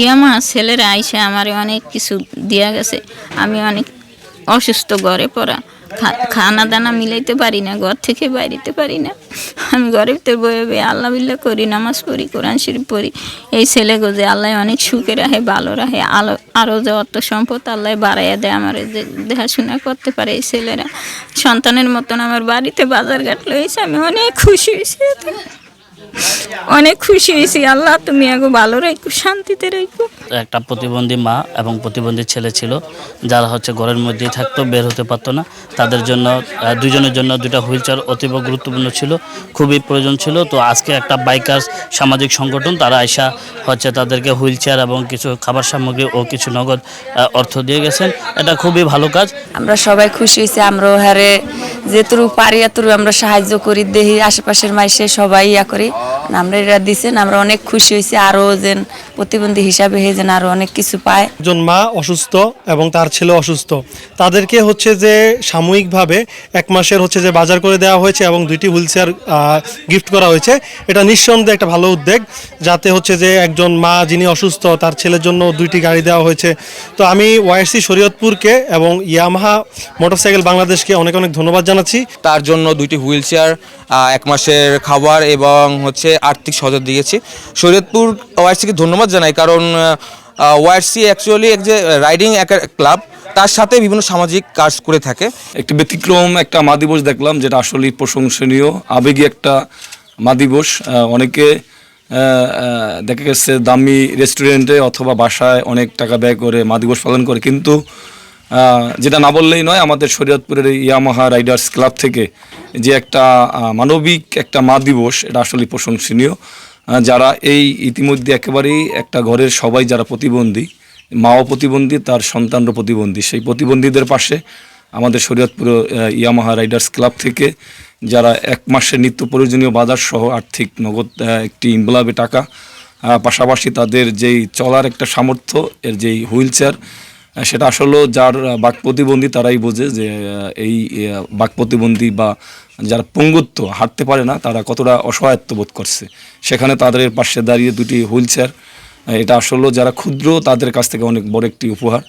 ইয়ামা ছেলেরা আইসে আমার অনেক কিছু দিয়া গেছে। আমি অনেক অসুস্থ ঘরে পড়া। খানা দানা মিলাইতে পারি না, ঘর থেকে বাইরেতে পারি না। আমি ভিতরে বয়ে বয়ে আল্লাহ বিল্লাহ করি, নামাজ পড়ি, কোরআন শরীফ পড়ি। এই ছেলে গোজে আল্লাহ অনেক সুখে রাখে, ভালো রাখে, আলো আরও যে অর্থ সম্পদ আল্লাহ বাড়াইয়া দেয় আমার, যে দেখাশোনা করতে পারে এই ছেলেরা। সন্তানের মতন আমার বাড়িতে বাজার ঘাট লয়েছে আমি অনেক খুশি হয়েছি। অনেক খুশি হয়েছি। আল্লাহ তুমি আগে ভালো রেখো শান্তিতে রেখো একটা প্রতিবন্ধী মা এবং প্রতিবন্ধী ছেলে ছিল যারা হচ্ছে ঘরের মধ্যেই থাকতো বের হতে পারতো না। তাদের জন্য দুজনের জন্য দুটা হুইল চেয়ার অতীব গুরুত্বপূর্ণ ছিল খুবই প্রয়োজন ছিল। তো আজকে একটা বাইকার সামাজিক সংগঠন তারা আইসা হচ্ছে তাদেরকে হুইল চেয়ার এবং কিছু খাবার সামগ্রী ও কিছু নগদ অর্থ দিয়ে গেছেন। এটা খুবই ভালো কাজ। আমরা সবাই খুশি হয়েছি আমরা হারে যেতুরু পারি এতুরু আমরা সাহায্য করি দেহি আশেপাশের মাইসে সবাই ইয়া করি। আমরা এরা দিছেন আমরা অনেক খুশি হয়েছি আরও যেন প্রতিবন্ধী হিসাবে হে যেন আরও অনেক কিছু পায়। একজন মা অসুস্থ এবং তার ছেলে অসুস্থ। তাদেরকে হচ্ছে যে সাময়িকভাবে এক মাসের হচ্ছে যে বাজার করে দেওয়া হয়েছে এবং দুইটি হুইল চেয়ার গিফট করা হয়েছে। এটা নিঃসন্দেহে একটা ভালো উদ্যোগ যাতে হচ্ছে যে একজন মা যিনি অসুস্থ তার ছেলের জন্য দুইটি গাড়ি দেওয়া হয়েছে। তো আমি ওয়াইসি শরীয়তপুরকে এবং ইয়ামাহা মোটরসাইকেল বাংলাদেশকে অনেক অনেক ধন্যবাদ জানাচ্ছি। তার জন্য দুইটি হুইল চেয়ার এক মাসের খাবার এবং হচ্ছে আর্থিক সহযোগ দিয়েছি। শরীয়তপুর ওয়াইসিকে ধন্যবাদ জানাই, কারণ ওয়াইসি অ্যাকচুয়ালি এক যে রাইডিং ক্লাব তার সাথে বিভিন্ন সামাজিক কাজ করে থাকে। একটি ব্যতিক্রম একটা মা দিবস দেখলাম, যেটা আসলেই প্রশংসনীয়, আবেগী একটা মা দিবস অনেকে দেখা গেছে দামি রেস্টুরেন্টে অথবা বাসায় অনেক টাকা ব্যয় করে মা দিবস পালন করে, কিন্তু যেটা না বললেই নয়, আমাদের শরীয়তপুরের ইয়ামাহা রাইডার্স ক্লাব থেকে যে একটা মানবিক একটা মা দিবস, এটা আসলে প্রশংসনীয়। যারা এই ইতিমধ্যে একেবারেই একটা ঘরের সবাই যারা প্রতিবন্ধী, মাও প্রতিবন্ধী, তার সন্তানরও প্রতিবন্ধী। সেই প্রতিবন্ধীদের পাশে আমাদের শরীয়তপুর ইয়ামাহা রাইডার্স ক্লাব থেকে যারা এক মাসের নিত্য প্রয়োজনীয় বাজার সহ আর্থিক নগদ একটি ইনভলাবে টাকা পাশাপাশি তাদের যেই চলার একটা সামর্থ্য, এর যেই হুইল চেয়ার সেটা আসলে যার বাক প্রতিবন্ধী তারাই বোঝে যে এই বাক প্রতিবন্ধী বা যারা পঙ্গুত্ব হাঁটতে পারে না, তারা কতটা অসহায়ত্ব বোধ করছে। সেখানে তাদের পাশে দাঁড়িয়ে দুটি হুইল চেয়ার এটা আসলে যারা ক্ষুদ্র, তাদের কাছ থেকে অনেক বড় একটি উপহার।